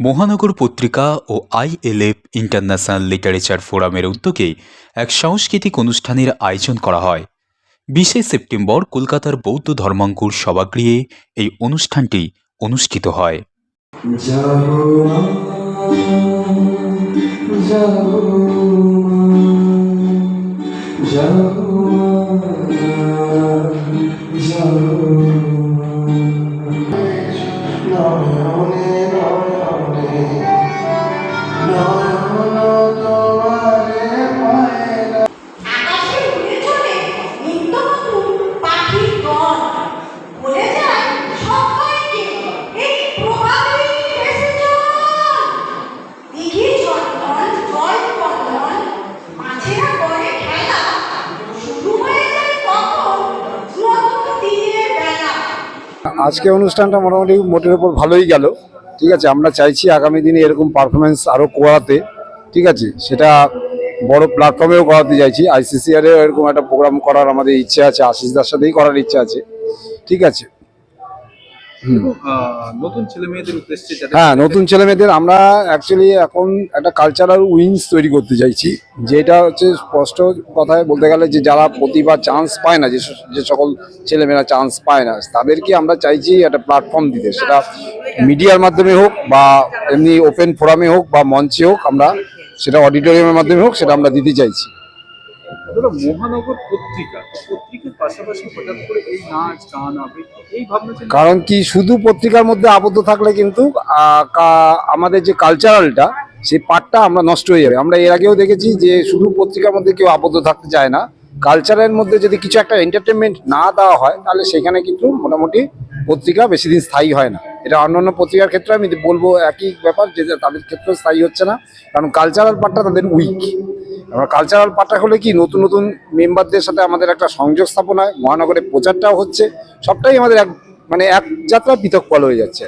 মহানগর পত্রিকা ও আইএলএফ international literature ফোরামের উদ্যোগে এক সাংস্কৃতিক অনুষ্ঠানের আয়োজন করা হয়। বিশে সেপ্টেম্বর কলকাতার বৌদ্ধ ধর্মাঙ্কুর সভাগৃহে এই অনুষ্ঠানটি অনুষ্ঠিত হয়। আজকে অনুষ্ঠানটা মোটামুটি মোটের উপর ভালোই গেল। ঠিক আছে, আমরা চাইছি আগামী দিনে এরকম পারফরমেন্স আরও করাতে। ঠিক আছে, সেটা বড় প্ল্যাটফর্মেও করাতে চাইছি। আইসিসিআরেও এরকম একটা প্রোগ্রাম করার আমাদের ইচ্ছে আছে আশিসদার সাথেই করার ইচ্ছে আছে। ঠিক আছে নতুন ছেলে মেয়েদের উদ্দেশ্যে হ্যাঁ নতুন ছেলে মেয়েদের আমরা অ্যাকচুয়ালি এখন একটা কালচারাল উইংস তৈরি করতে চাইছি। যেটা হচ্ছে স্পষ্ট কথায় বলতে গেলে যে যারা প্রতিভা চান্স পায় না যে যে সকল ছেলেমেয়েরা চান্স পায় না তাদেরকে আমরা চাইছি একটা প্ল্যাটফর্ম দিতে। সেটা মিডিয়ার মাধ্যমে হোক বা এমনি ওপেন ফোরামে হোক বা মঞ্চে হোক আমরা সেটা অডিটোরিয়ামের মাধ্যমে হোক সেটা আমরা দিতে চাইছি। মহানগর পত্রিকা, পত্রিকার পাশাপাশি হঠাৎ করে এই নাচ, গান, আবৃত্তি, এই ভাবনা কারণ কি, শুধু পত্রিকার মধ্যে আবদ্ধ থাকলে কিন্তু আমাদের যে কালচারালটা সেই পার্টটা আমরা নষ্ট হয়ে যাবে। আমরা এর আগেও দেখেছি যে শুধু পত্রিকার মধ্যে কেউ আবদ্ধ থাকতে চায় না। কালচারের মধ্যে যদি কিছু একটা এন্টারটেনমেন্ট না দেওয়া হয়, তাহলে সেখানে কিন্তু মোটামুটি পত্রিকা বেশি দিন স্থায়ী হয় না। এটা অন্যান্য পত্রিকার ক্ষেত্রে আমি বলব একই ব্যাপার, যে তাদের ক্ষেত্রে স্থায়ী হচ্ছে না। কারণ কালচারাল পার্টটা তাদের উইক আমরা কালচারাল পার্টটা হলে কি নতুন নতুন মেম্বারদের সাথে আমাদের একটা সংযোগ স্থাপন হয় মহানগরে প্রচারটাও হচ্ছে, সবটাই আমাদের এক মানে এক যাত্রা পৃথক ফল হয়ে যাচ্ছে।